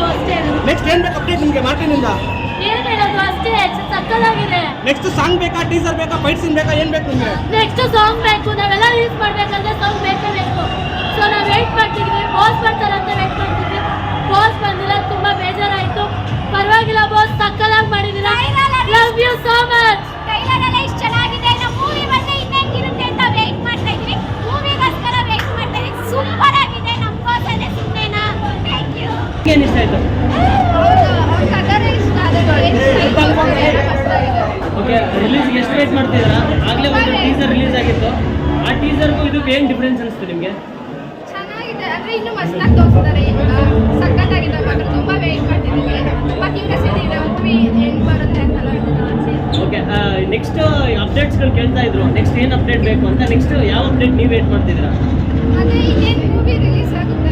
ಮಾಡ್ತೀವಿ ಅಷ್ಟೇ. ನೆಕ್ಸ್ಟ್ ಏನ್ ಬೇಕು ಅಪ್ಡೇಟ್ ನಿಮಗೆ ಮಾರ್ಟಿನಿಂದ? ಏನ್ ಹೇಳೋದು ಅಷ್ಟೇ ಸಕ್ಕದಾಗಿದೆ ನೆಕ್ಸ್ಟ್ ಸಾಂಗ್ ಬೇಕಾ ಟೀಸರ್ ಬೇಕಾ ಫೈಟ್ ಸೀನ್ ಬೇಕಾ ಏನ್ ಬೇಕು ನಿಮಗೆ? ನೆಕ್ಸ್ಟ್ ಸಾಂಗ್ ಬೇಕು ನಾವೆಲ್ಲ ಏನ್ ಇಷ್ಟ ಆಯ್ತು ಓಕೆ ರಿಲೀಸ್ ಎಷ್ಟು ವೇಟ್ ಮಾಡ್ತಿದ್ದೀರಾ? ಆಗ್ಲೇ ಒಂದು ಟೀಸರ್ ರಿಲೀಸ್ ಆಗಿತ್ತು. ಆ ಟೀಸರ್ಗೂ ಇದು ಏನು ಡಿಫ್ರೆನ್ಸ್ ಅನಿಸ್ತು ನಿಮಗೆ? ಚೆನ್ನಾಗಿದೆ. ಅಂದ್ರೆ ಇನ್ನು ಮಸ್ತಾಗಿ ತೋರಿಸ್ತಾರೆ ಸಖತ್ತಾಗಿದೆ ಮಾತ್ರ ತುಂಬಾ ವೇಟ್ ಮಾಡ್ತಿದ್ದೀವಿ ಕ್ಯೂರಿಯಾಸಿಟಿ ಇದೆ. ಮೂವಿ ಹೆಂಗ್ ಬರುತ್ತೆ ಅಂತ ಓಕೆ ನೆಕ್ಸ್ಟ್ ಅಪ್ಡೇಟ್ಸ್ಗಳು ಕೇಳ್ತಾ ಇದ್ರು. ನೆಕ್ಸ್ಟ್ ಏನು ಅಪ್ಡೇಟ್ ಬೇಕು ಅಂತ ನೆಕ್ಸ್ಟ್ ಯಾವ ಅಪ್ಡೇಟ್ ನೀವು ವೇಟ್ ಮಾಡ್ತಿದ್ದೀರಾ? ಅದೇ ಇನ್ನೇನು ಮೂವಿ ರಿಲೀಸ್ ಆಗುತ್ತೆ